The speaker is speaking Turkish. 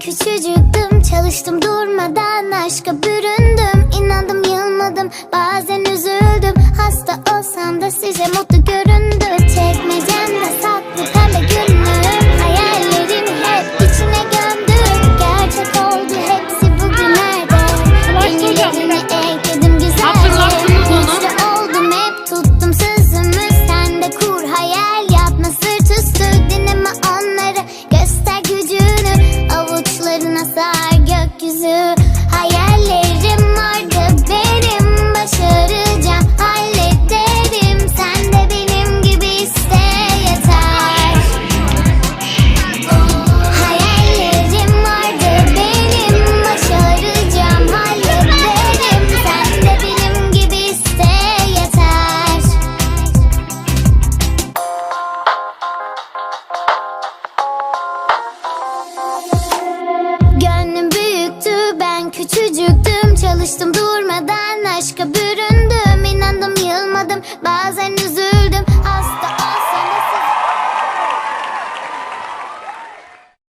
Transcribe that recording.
küçücüktüm Çalıştım durmadan aşka büründüm. İnandım yılmadım bazen üzüldüm. Hasta olsam da size mutlu küçücüktüm Çalıştım durmadan aşka büründüm.